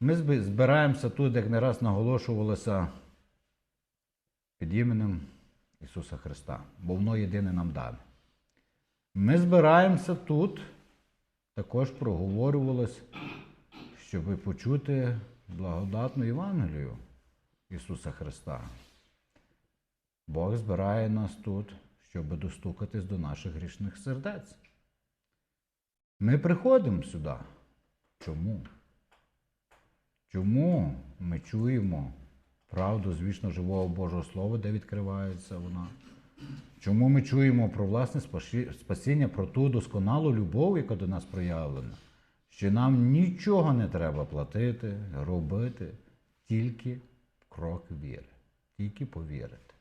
Ми збираємося тут, як не раз наголошувалося, під іменем Ісуса Христа, бо воно єдине нам дане. Ми збираємося тут, також проговорювалось, щоб почути благодатну Євангелію Ісуса Христа. Бог збирає нас тут, щоб достукатись до наших грішних сердець. Ми приходимо сюди. Чому? Чому ми чуємо правду з вічно живого Божого Слова, де відкривається вона? Чому ми чуємо про власне спасіння, про ту досконалу любов, яка до нас проявлена? Що нам нічого не треба платити, робити, тільки крок віри, тільки повірити.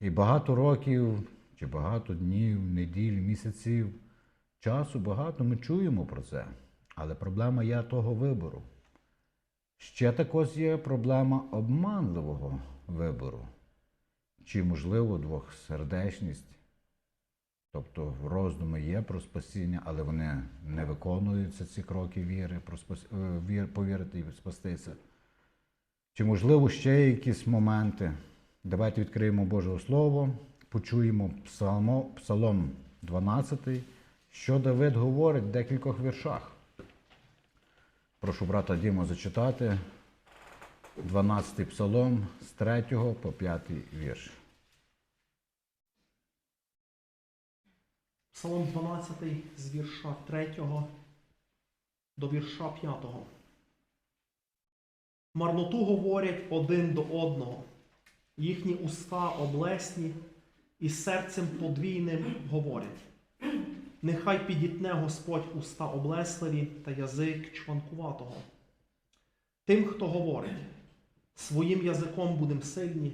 І багато років, чи багато днів, неділь, місяців, часу багато ми чуємо про це. Але проблема є того вибору. Ще також є проблема обманливого вибору, чи, можливо, двохсердечність. Тобто роздуми є про спасіння, але вони не виконуються, ці кроки віри, про спас... е, вір- повірити і спастися. Чи, можливо, ще якісь моменти? Давайте відкриємо Боже Слово, почуємо псалмо, Псалом 12, що Давид говорить в декількох віршах. Прошу брата Діму зачитати 12-й псалом з 3 по 5 вірш. Псалом 12 з вірша 3 до вірша 5. Марноту говорять один до одного, їхні уста облесні і серцем подвійним говорять. Нехай підітне Господь уста облесливі та язик чванкуватого. Тим, хто говорить, своїм язиком будем сильні,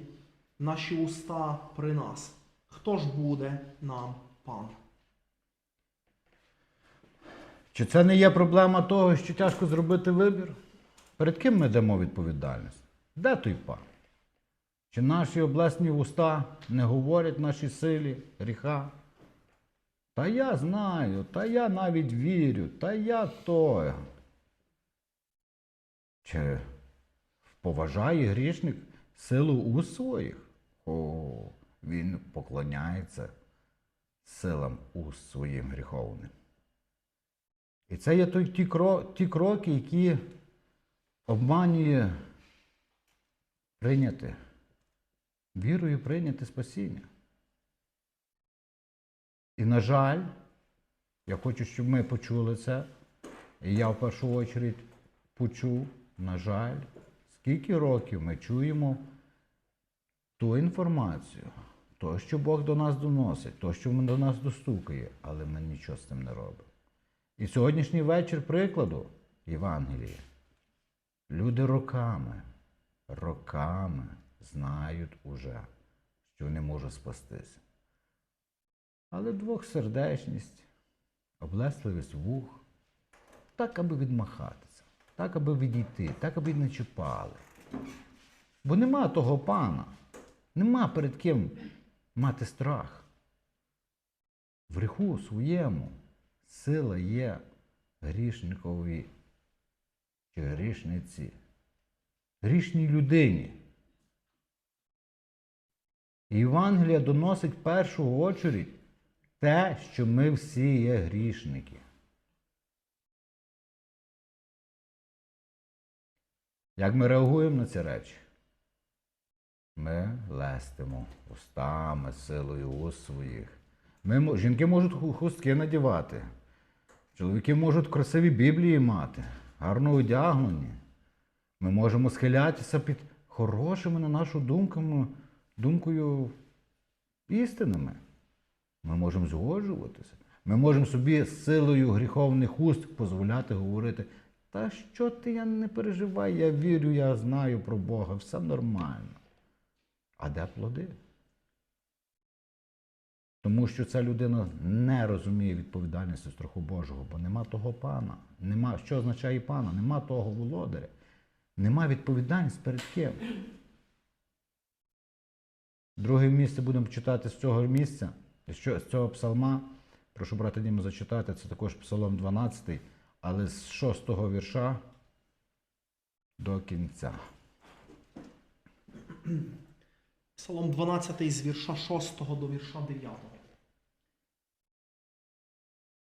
наші уста при нас. Хто ж буде нам пан? Чи це не є проблема того, що тяжко зробити вибір? Перед ким ми дамо відповідальність? Де той пан? Чи наші обласні уста не говорять нашій силі гріха? Та я знаю, та я навіть вірю, та я той. Чи поважає грішник силу уст своїх? О, він поклоняється силам уст своїм гріховним. І це є той, ті, ті кроки, які обманює прийняти, вірою прийняти спасіння. І, на жаль, я хочу, щоб ми почули це, і я в першу чергу почув, на жаль, скільки років ми чуємо ту інформацію, то, що Бог до нас доносить, то, що до нас достукає, але ми нічого з цим не робимо. І сьогоднішній вечір прикладу Євангелія. Люди роками, роками знають уже, що не можуть спастися. Але двохсердечність, облесливість вух, так, аби відмахатися, так, аби відійти, так, аби не чіпали. Бо нема того пана, нема перед ким мати страх. В гріху своєму сила є грішникові чи грішниці, грішній людині. І Євангелія доносить першу очередь те, що ми всі є грішники. Як ми реагуємо на ці речі? Ми лестимо устами, силою уст своїх. Ми, жінки можуть хустки надівати. Чоловіки можуть красиві Біблії мати, гарно одягнені. Ми можемо схилятися під хорошими, на нашу думку, думкою істинами. Ми можемо згоджуватися. Ми можемо собі з силою гріховних уст дозволяти говорити, та що ти я не переживай, я вірю, я знаю про Бога, все нормально. А де плоди? Тому що ця людина не розуміє відповідальності страху Божого, бо нема того пана. Нема, що означає пана? Нема того володаря. Нема відповідальності перед ким. Друге місце будемо читати з цього місця, що, з цього псалма. Прошу брати Діму зачитати, це також псалом 12, але з 6 вірша до кінця. Псалом 12 з вірша 6 до вірша 9.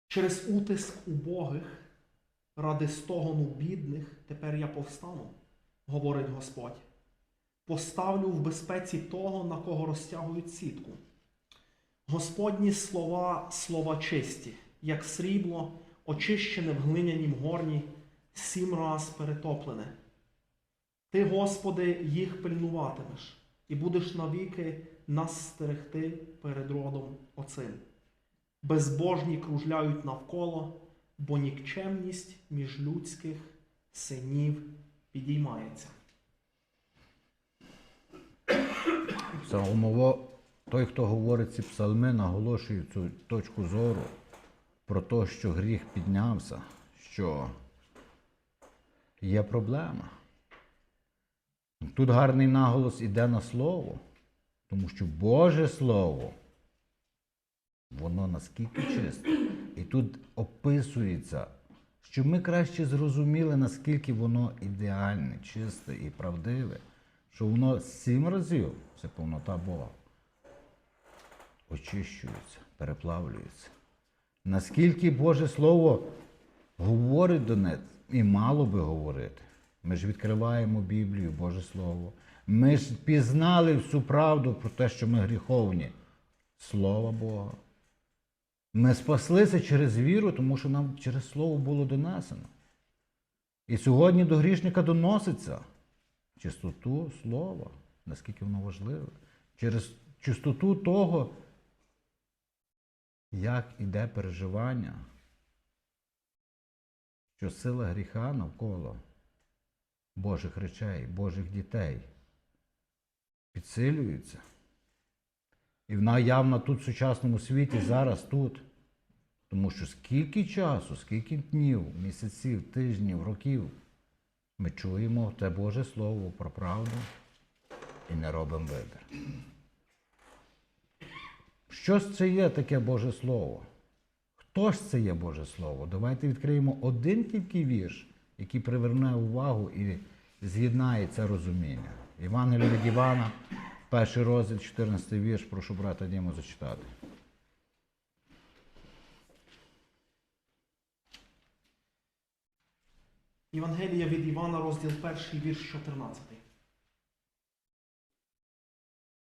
Через утиск убогих, ради стогону бідних, тепер я повстану, говорить Господь. Поставлю в безпеці того, на кого розтягують сітку. Господні слова слова чисті, як срібло, очищене в глинянім горні, сім раз перетоплене. Ти, Господи, їх пильнуватимеш, і будеш навіки нас стерегти перед родом оцим. Безбожні кружляють навколо, бо нікчемність між людських синів підіймається. Псалмово, той, хто говорить ці псалми, наголошує цю точку зору про те, що гріх піднявся, що є проблема. Тут гарний наголос іде на слово, тому що Боже Слово, воно наскільки чисте. І тут описується, щоб ми краще зрозуміли, наскільки воно ідеальне, чисте і правдиве, що воно сім разів, це повнота Бога, очищується, переплавлюється. Наскільки Боже Слово говорить до нас, і мало би говорити. Ми ж відкриваємо Біблію, Боже Слово. Ми ж пізнали всю правду про те, що ми гріховні. Слова Бога. Ми спаслися через віру, тому що нам через Слово було донесено. І сьогодні до грішника доноситься чистоту слова, наскільки воно важливе. Через чистоту того, як іде переживання, що сила гріха навколо Божих речей, Божих дітей підсилюється. І вона явно тут в сучасному світі, зараз тут. Тому що скільки часу, скільки днів, місяців, тижнів, років ми чуємо те Боже Слово про правду і не робимо вибір. Що ж це є таке Боже Слово? Хто ж це є Боже Слово? Давайте відкриємо один тільки вірш, який приверне увагу і з'єднає це розуміння. Євангелія від Івана, перший розділ, 14 вірш, прошу брата Діму зачитати. Євангелія від Івана, розділ 1, вірш 14.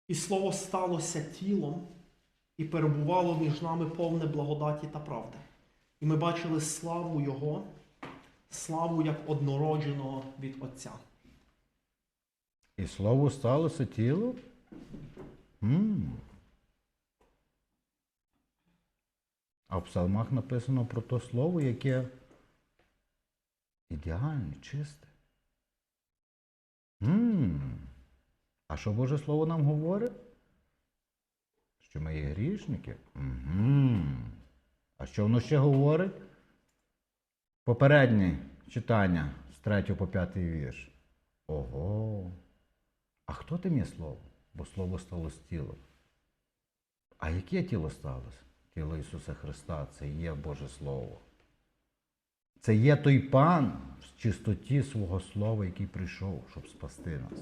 І слово сталося тілом і перебувало між нами повне благодаті та правди. І ми бачили славу Його, славу як однородженого від Отця. І слово сталося тіло? м А в псалмах написано про те слово, яке ідеальне, чисте. м А що Боже Слово нам говорить? Що ми є грішники? Угу. А що воно ще говорить? Попереднє читання з 3 по 5 вірш. Ого. А хто тим є слово? Бо слово сталося тілом. А яке тіло сталося? Тіло Ісуса Христа це є Боже Слово. Це є той пан в чистоті свого слова, який прийшов, щоб спасти нас.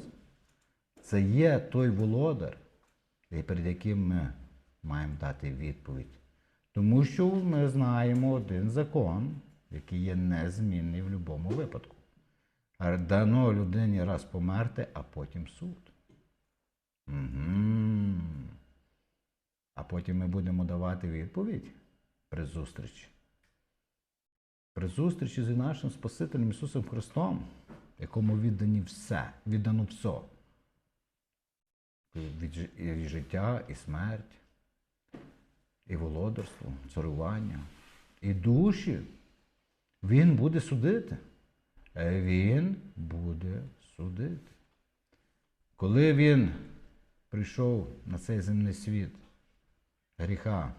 Це є той володар, перед яким ми маємо дати відповідь. Тому що ми знаємо один закон, який є незмінний в будь-якому випадку. Дано людині раз померти, а потім суд. Угу. А потім ми будемо давати відповідь при зустрічі. При зустрічі з нашим Спасителем Ісусом Христом, якому віддані все, віддано все. Від життя, і смерть, і володарство, царювання, і душі. Він буде судити. Він буде судити. Коли він прийшов на цей земний світ гріха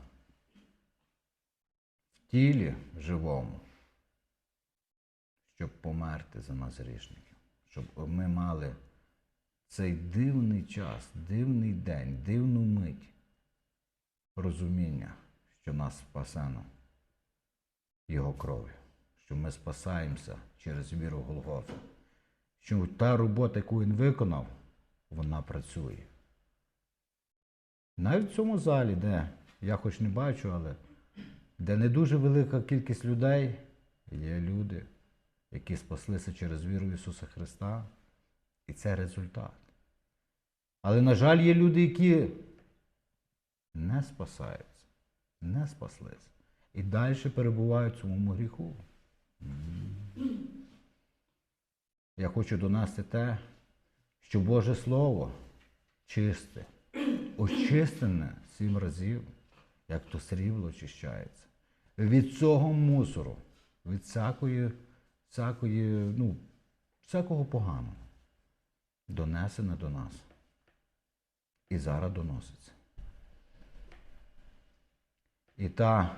в тілі живому, щоб померти за нас грішників, щоб ми мали цей дивний час, дивний день, дивну мить розуміння, що нас спасено Його кров'ю, що ми спасаємося через віру в Голгофу, що та робота, яку він виконав, вона працює. Навіть в цьому залі, де я хоч не бачу, але де не дуже велика кількість людей, є люди, які спаслися через віру в Ісуса Христа, і це результат. Але, на жаль, є люди, які не спасаються, не спаслися. І далі перебувають в своєму гріху. Я хочу донести те, що Боже Слово чисте, очистене сім разів, як то срібло очищається. Від цього мусору, від всякої, всякої, ну, всякого поганого, донесене до нас. І зараз доноситься. І та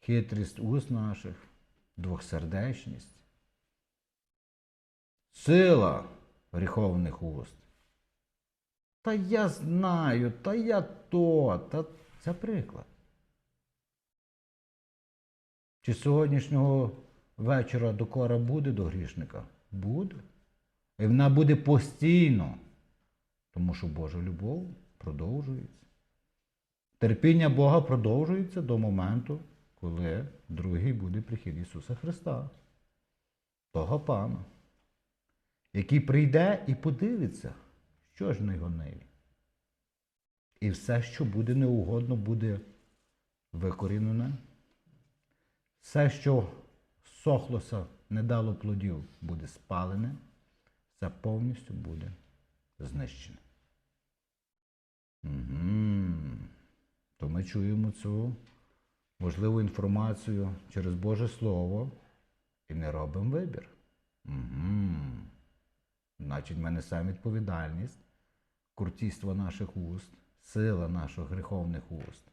хитрість уст наших, двохсердечність, сила гріховних уст. Та я знаю, та я то, та це приклад. Чи сьогоднішнього вечора докора буде до грішника? Буде. І вона буде постійно, тому що Божа любов продовжується. Терпіння Бога продовжується до моменту, коли другий буде прихід Ісуса Христа, того Пана, який прийде і подивиться, що ж не гонив. І все, що буде неугодно, буде викорінене. Все, що сохлося, не дало плодів, буде спалене, все повністю буде знищене. Угу. То ми чуємо цю важливу інформацію через Боже Слово і не робимо вибір. Угу. Значить, ми несемо відповідальність, куртійство наших уст, сила наших гріховних уст.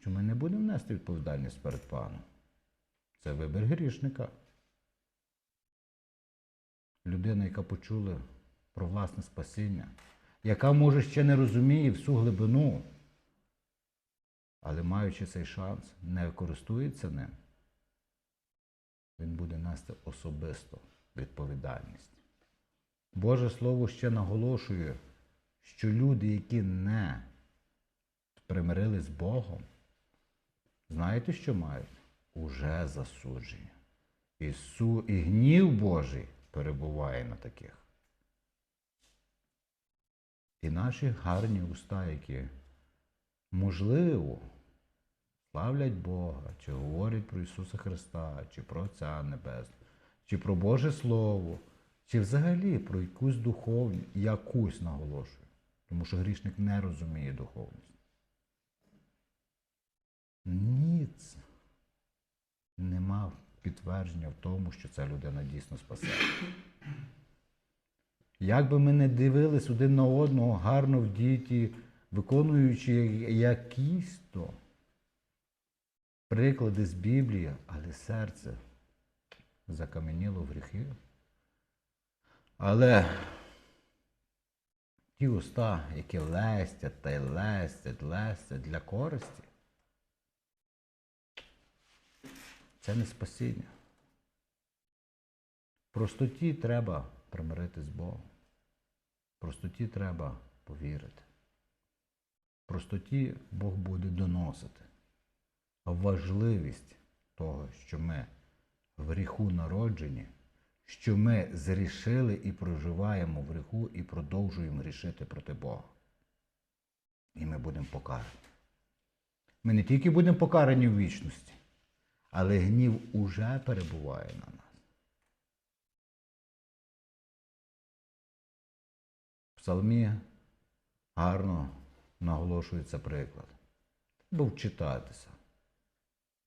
Що ми не будемо нести відповідальність перед паном. Це вибір грішника. Людина, яка почула про власне спасіння, яка, може, ще не розуміє всю глибину, але маючи цей шанс, не користується ним, він буде нести особисто відповідальність. Боже Слово ще наголошує, що люди, які не примирились з Богом, знаєте, що мають? Уже засудження. І, і гнів Божий перебуває на таких. І наші гарні уста, які, можливо, славлять Бога, чи говорять про Ісуса Христа, чи про Отця Небесного, чи про Боже Слово, чи взагалі про якусь духовність, якусь наголошую. Тому що грішник не розуміє духовність. Ніц нема підтвердження в тому, що ця людина дійсно спасе. Як би ми не дивились один на одного гарно в діті, виконуючи якісь то приклади з Біблії, але серце закам'яніло в гріхи. Але ті уста, які лестять та й лестять, лестять для користі, це не спасіння. Простоті треба примиритись з Богом. Простоті треба повірити. Простоті Бог буде доносити важливість того, що ми в гріху народжені, що ми зрішили і проживаємо в гріху і продовжуємо грішити проти Бога. І ми будемо покарані. Ми не тільки будемо покарані в вічності, але гнів уже перебуває на нас. В псалмі гарно наголошується приклад. Треба вчитатися.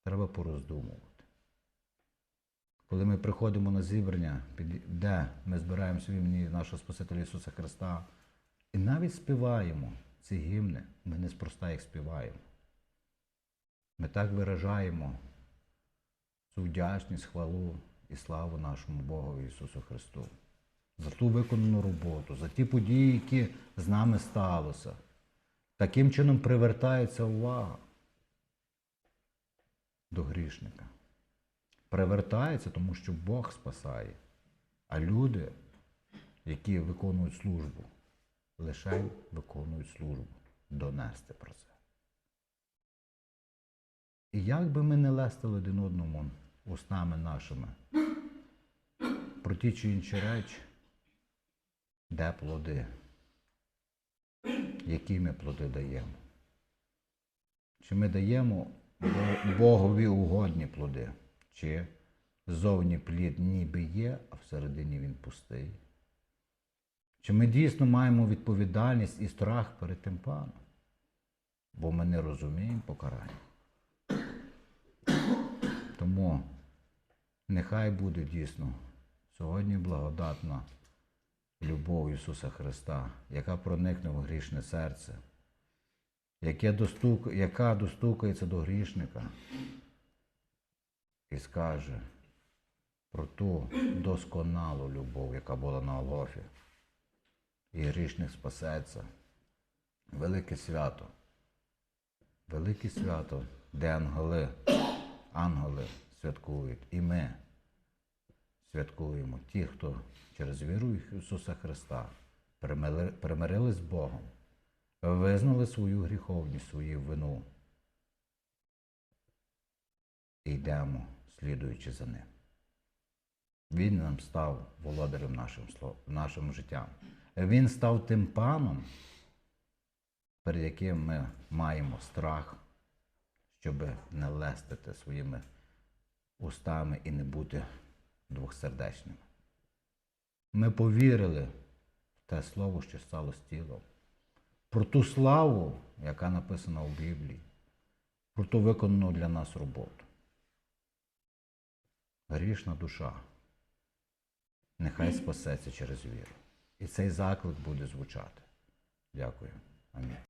Треба пороздумувати. Коли ми приходимо на зібрання, де ми збираємося в імені нашого Спасителя Ісуса Христа, і навіть співаємо ці гімни, ми неспроста їх співаємо. Ми так виражаємо цю вдячність, хвалу і славу нашому Богу Ісусу Христу. За ту виконану роботу, за ті події, які з нами сталося. Таким чином привертається увага до грішника. Привертається, тому що Бог спасає. А люди, які виконують службу, лише виконують службу, донести про це. І як би ми не лестили один одному устами нашими про ті чи інші речі, де плоди, які ми плоди даємо? Чи ми даємо Богові угодні плоди? Чи зовні плід ніби є, а всередині він пустий? Чи ми дійсно маємо відповідальність і страх перед тим паном? Бо ми не розуміємо покарання. Тому нехай буде дійсно сьогодні благодатна любов Ісуса Христа, яка проникне в грішне серце, яка достукається до грішника і скаже про ту досконалу любов, яка була на Голгофі. І грішник спасеться. Велике свято. Велике свято, де ангели, ангели святкують. І ми святкуємо ті, хто через віру в Ісуса Христа примирились з Богом, визнали свою гріховність, свою вину. І йдемо, слідуючи за ним. Він нам став володарем нашим, нашим життям. Він став тим паном, перед яким ми маємо страх, щоб не лестити своїми устами і не бути двохсердечними. Ми повірили в те слово, що стало тілом, про ту славу, яка написана у Біблії, про ту виконану для нас роботу. Грішна душа нехай спасеться через віру. І цей заклик буде звучати. Дякую. Амінь.